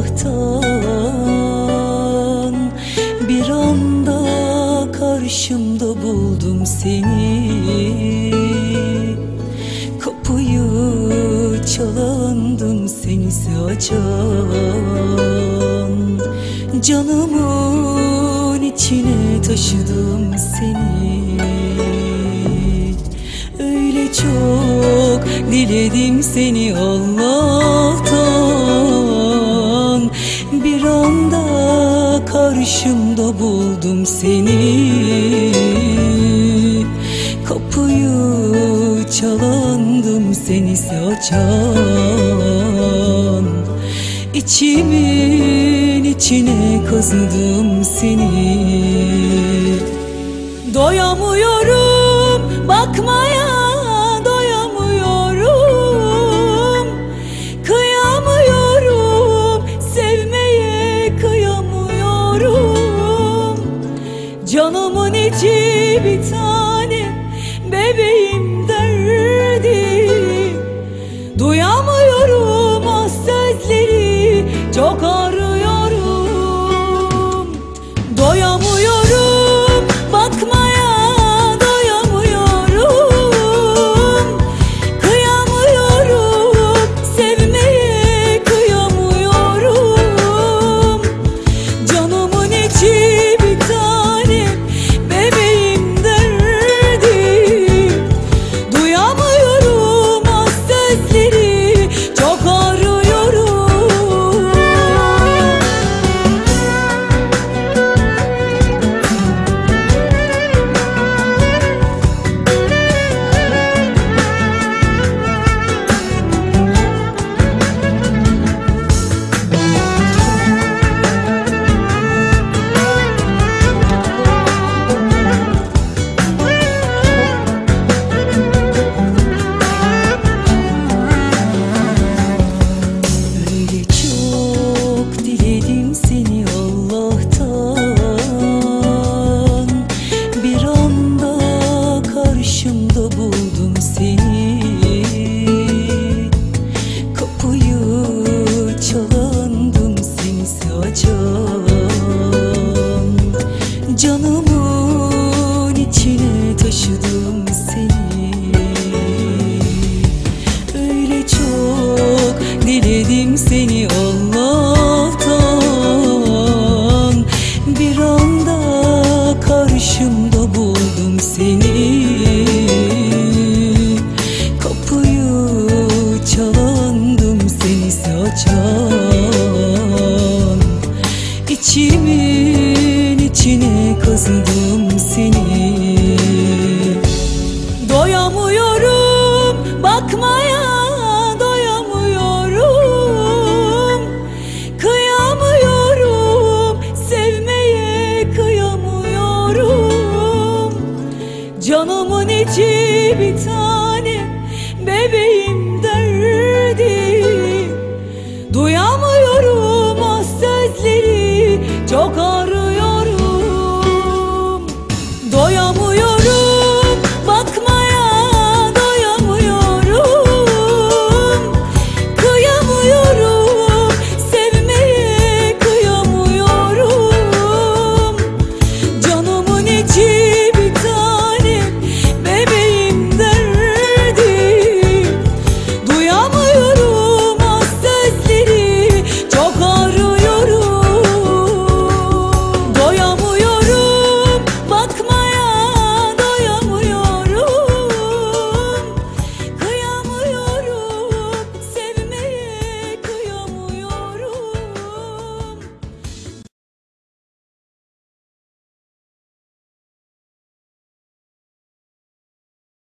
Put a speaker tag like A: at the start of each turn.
A: sabahtan Bir anda karşımda buldum seni. Kapıyı çalandım senisi açan. Canımın içine taşıdım seni. Öyle çok diledim seni Allah karşımda buldum seni. Kapıyı çalandım seni açan. İçimin içine kazıdım seni. Doyamıyorum Canımın içi bir tane bebeğim içine taşıdım seni. Öyle çok diledim seni Allah'tan. Bir anda karşımda buldum seni. Kapıyı çalandım seni açan İçimin içine kazıdım seni. Doyamıyorum bakmaya doyamıyorum. Kıyamıyorum sevmeye kıyamıyorum. Canımın içi bir tane bebeğim derdi. Duyamıyorum o sözleri çok ağır